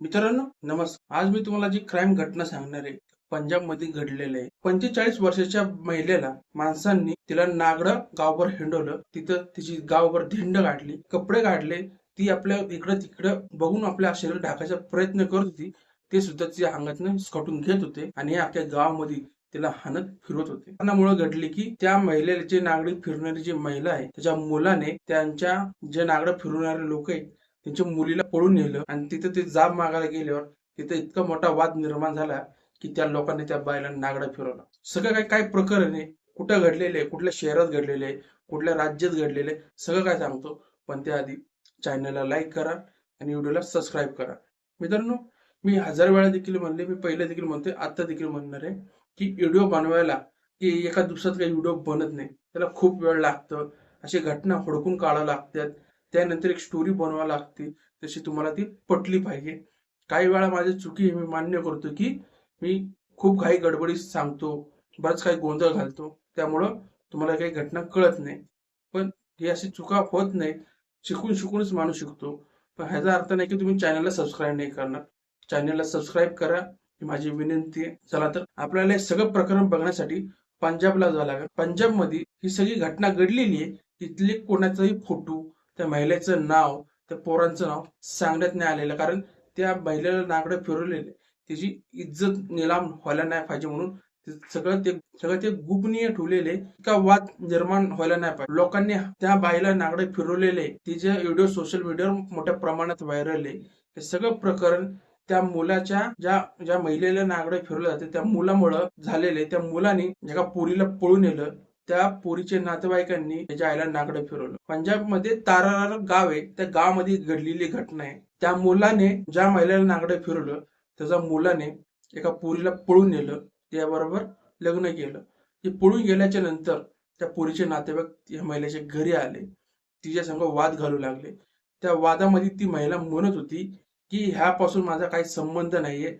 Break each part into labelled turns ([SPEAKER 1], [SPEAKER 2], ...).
[SPEAKER 1] मित्रांनो नमस्कार. आज मी तुम्हाला जी क्राईम घटना सांगणार आहे पंजाबमध्ये घडलेलं आहे. पंचेचाळीस वर्षाच्या महिलेला माणसांनी तिला नागडं गावभर हिंडवलं. तिथं तिची गावभर धिंड गाठली कपडे काढले ती आपल्या इकडं तिकडं बघून आपल्या शरीर ढाकायचा प्रयत्न करत होती. ते सुद्धा तिच्या अंगातनं स्कटून घेत होते आणि या अख्ख्या गावामध्ये तिला हाणत फिरवत होते. कारणामुळे घडली की त्या महिलेचे नागडी फिरणारी जी महिला आहे त्याच्या मुलाने त्यांच्या जे नागडं फिरवणारे लोक आहेत त्यांच्या मुलीला पळून नेलं आणि तिथं ते जाब मागायला गेल्यावर तिथं इतका मोठा वाद निर्माण झाला की त्या लोकांनी त्या बायला नागडा फिरवला. सगळं काय काय प्रकरण आहे? कुठं घडलेले कुठल्या शहरात घडलेले कुठल्या राज्यात घडलेले सगळं काय सांगतो. पण त्याआधी चॅनलला लाईक करा आणि व्हिडिओला सबस्क्राईब करा. मित्रांनो मी हजार वेळा देखील म्हणले मी पहिले देखील म्हणतोय आता देखील म्हणणार आहे की व्हिडिओ बनवायला की एका दिवसात काही व्हिडिओ बनत नाही. त्याला खूप वेळ लागतं. अशी घटना हुडकून काढावं लागतात. त्यानंतर एक स्टोरी बनवावी लागते. तशी तुम्हाला ती पटली पाहिजे. काही वेळा माझी चुकी हे मी मान्य करतो की मी खूप काही गडबडीत सांगतो बरंच काही गोंधळ घालतो. त्यामुळं तुम्हाला काही घटना कळत नाही. पण ही अशी चुका होत नाही. शिकून शिकूनच माणूस शिकतो. पण ह्याचा अर्थ नाही की तुम्ही चॅनलला सबस्क्राईब नाही करणार. चॅनलला सबस्क्राईब करा ही माझी विनंती आहे. चला तर आपल्याला हे सगळं प्रकरण बघण्यासाठी पंजाबला जावं लागेल. पंजाबमध्ये ही सगळी घटना घडलेली आहे. तिथले कोणाचाही फोटो त्या महिलेचं नाव त्या पोरांचं नाव सांगण्यात नाही आलेलं. कारण त्या महिलेला नाकडे फिरवलेले तिची इज्जत निलाम व्हायला नाही पाहिजे म्हणून सगळं ते सगळं ते गोपनीय ठेवलेले का वाद निर्माण व्हायला नाही पाहिजे. लोकांनी त्या बाईला नागडे फिरवलेले तिचे व्हिडिओ सोशल मीडियावर मोठ्या प्रमाणात व्हायरल आहे हे सगळं प्रकरण त्या मुलाच्या ज्या ज्या महिलेला नागडे फिरवलं जाते त्या मुलामुळं झालेले त्या मुलाने एका पोरीला पळून नेलं. त्या पोरीच्या नातेवाईकांनी त्याच्या आईला नागडं फिरवलं. पंजाबमध्ये तारार गाव आहे त्या गावामध्ये घडलेली घटना आहे. त्या मुलाने ज्या महिलेला नागडं फिरवलं त्याच्या मुलाने एका पोरीला पळून नेलं त्याबरोबर लग्न केलं. ते पळून गेल्याच्यानंतर त्या पोरीचे नातेवाईक या महिलेच्या घरी आले. तिच्या संग वाद घालू लागले. त्या वादामध्ये ती महिला म्हणत होती की ह्यापासून माझा काही संबंध नाहीये.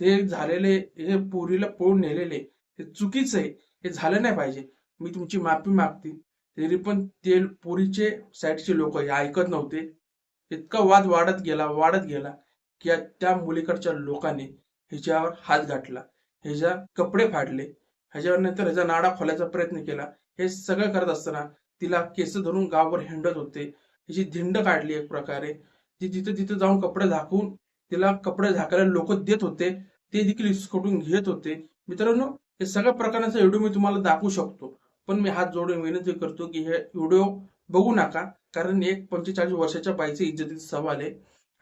[SPEAKER 1] ते झालेले हे पोरीला पळून नेलेले हे चुकीचं आहे. हे झालं नाही पाहिजे. मी तुमची माफी मागते. तरी पण ते पुरीचे साईडचे लोक हे ऐकत नव्हते. इतका वाद वाढत गेला वाढत गेला की त्या मुलीकडच्या लोकांनी ह्याच्यावर हात घातला. ह्याच्या कपडे फाडले. ह्याच्यावर नंतर ह्याचा नाडा खोलायचा प्रयत्न केला. हे सगळं करत असताना तिला केस धरून गावभर हिंडत होते. हिची धिंड काढली एक प्रकारे. ती तिथं तिथं जाऊन कपडे झाकून तिला कपडे झाकायला लोक देत होते. ते देखील इसकडून घेत होते. मित्रांनो हे सगळ्या प्रकाराचा व्हिडिओ मी तुम्हाला दाखवू शकतो. पण मी हात जोडून विनंती करतो की हे व्हिडिओ बघू नका कारण एक पंचेचाळीस वर्षाच्या बाईचे इज्जतीचा सवाल आहे.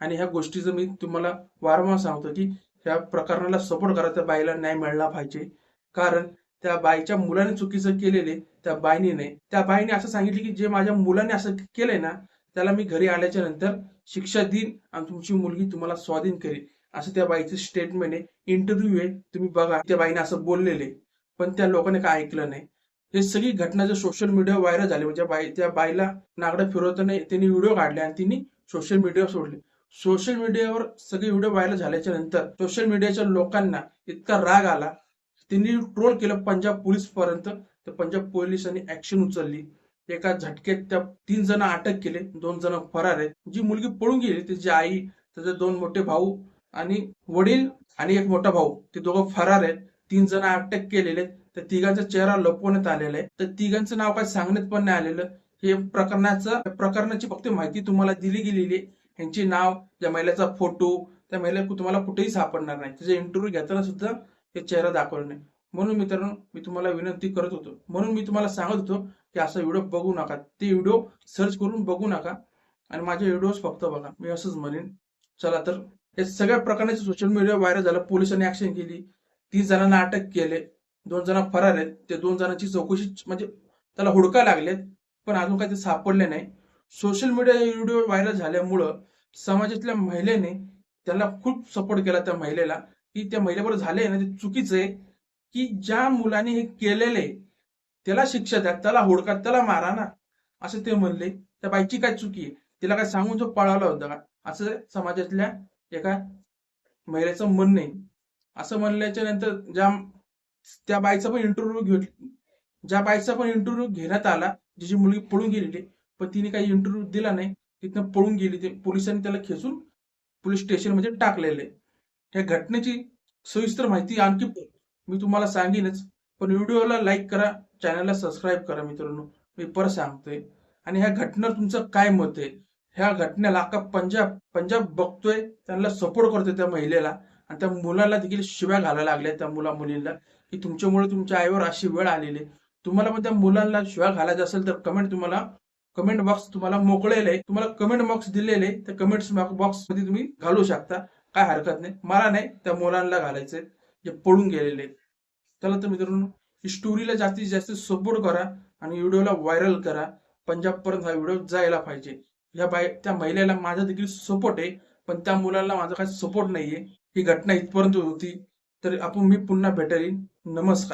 [SPEAKER 1] आणि ह्या गोष्टीचं मी तुम्हाला वारंवार सांगतो की ह्या प्रकरणाला सपोर्ट करा त्या बाईला न्याय मिळाला पाहिजे. कारण त्या बाईच्या मुलाने चुकीचं केलेले त्या बाईने नाही त्या बाईने असं सांगितले की जे माझ्या मुलाने असं केलंय ना त्याला मी घरी आल्याच्यानंतर शिक्षा देईन आणि तुमची मुलगी तुम्हाला स्वाधीन करेल. असं त्या बाईचं स्टेटमेंट आहे. इंटरव्ह्यू आहे. तुम्ही बघा. त्या बाईने असं बोललेले पण त्या लोकांनी काय ऐकलं नाही. हे सगळी घटना जर सोशल मीडिया व्हायरल झाली म्हणजे बाई त्या बाईला नागडं फिरवताना त्यांनी व्हिडिओ काढले आणि तिने सोशल मीडियावर सोडले. सोशल मीडियावर सगळे व्हिडिओ व्हायरल झाल्याच्यानंतर सोशल मीडियाच्या लोकांना इतका राग आला त्यांनी ट्रोल केलं पंजाब पोलीस पर्यंत तर पंजाब पोलिसांनी ऍक्शन उचलली. एका झटक्यात त्या तीन जण अटक केले दोन जण फरार आहेत. जी मुलगी पळून गेली त्याची आई त्याचे दोन मोठे भाऊ आणि वडील आणि एक मोठा भाऊ ते दोघं फरार आहेत. तीन जण अटक केलेले तर तिघांचा चेहरा लपवण्यात आलेला आहे. तर तिघांचं नाव काय सांगण्यात पण नाही आलेलं. हे प्रकरणाचं प्रकरणाची फक्त माहिती तुम्हाला दिली गेलेली आहे. यांचे नाव त्या महिलेचा फोटो त्या महिला तुम्हाला कुठेही सापडणार नाही. त्याचा इंटरव्ह्यू घेताना सुद्धा हे चेहरा दाखवला नाही. म्हणून मित्रांनो मी तुम्हाला विनंती करत होतो. म्हणून मी तुम्हाला सांगत होतो की असा व्हिडिओ बघू नका. ते व्हिडिओ सर्च करून बघू नका. आणि माझे व्हिडिओज फक्त बघा. मी असंच म्हणेन. चला तर हे सगळ्या प्रकारचे सोशल मीडिया व्हायरल झालं. पोलिसांनी ऍक्शन केली. तीस जणांना अटक केले दोन जण फरार आहेत ते दोन जणांची चौकशी म्हणजे त्याला हुडका लागलेत पण अजून काही ते सापडले नाही. सोशल मीडिया व्हिडिओ व्हायरल झाल्यामुळं समाजातल्या महिलेने त्याला खूप सपोर्ट केला त्या महिलेला. की त्या महिलेबरोबर झाले ना ते चुकीचं आहे की ज्या मुलाने हे केलेले त्याला शिक्षा द्या त्याला हुडका त्याला मारा ना. असं ते म्हणले. त्या बाईची काय चुकी आहे? तिला काय सांगून जो पळाला होता का? असं समाजातल्या एका महिलेचं म्हणणं आहे. असं म्हणल्याच्या नंतर ज्या त्या बाईचा पण इंटरव्ह्यू घेत ज्या बाईचा पण इंटरव्ह्यू घेण्यात आला जिची मुलगी पळून गेलेली पण तिने काही इंटरव्ह्यू दिला नाही तिथनं पळून गेली ते पोलिसांनी त्याला खेचून पोलीस स्टेशनमध्ये टाकलेले या घटनेची सविस्तर माहिती आणखी मी तुम्हाला सांगेनच पण व्हिडिओला लाईक करा चॅनलला सबस्क्राईब करा मित्रांनो मी परत सांगतोय. आणि ह्या घटनेवर तुमचं काय मत आहे? ह्या घटनेला अख्खा पंजाब पंजाब बघतोय त्यांना सपोर्ट करतोय त्या महिलेला. आणि त्या मुलाला देखील शिव्या घालायला लागल्या त्या मुला मुलींना की तुमच्यामुळे तुमच्या आईवर अशी वेळ आलेली आहे. तुम्हाला पण त्या मुलांना शिव्या घालायचं असेल तर कमेंट तुम्हाला कमेंट बॉक्स तुम्हाला मोकळेले आहे. तुम्हाला कमेंट बॉक्स दिलेले आहे त्या कमेंट बॉक्समध्ये तुम्ही घालू शकता. काय हरकत नाही. मला नाही त्या मुलांना घालायचे जे पळून गेलेले चला तर मित्रांनो ही स्टोरीला जास्तीत जास्त सपोर्ट करा आणि व्हिडिओला व्हायरल करा. पंजाब पर्यंत हा व्हिडिओ जायला पाहिजे. या बाय त्या महिलेला माझा देखील सपोर्ट आहे पण त्या मुलांना माझा काही सपोर्ट नाहीये. ही घटना इथपर्यंत होती. तर आपण मी पुन्हा भेटेल नमस्कार.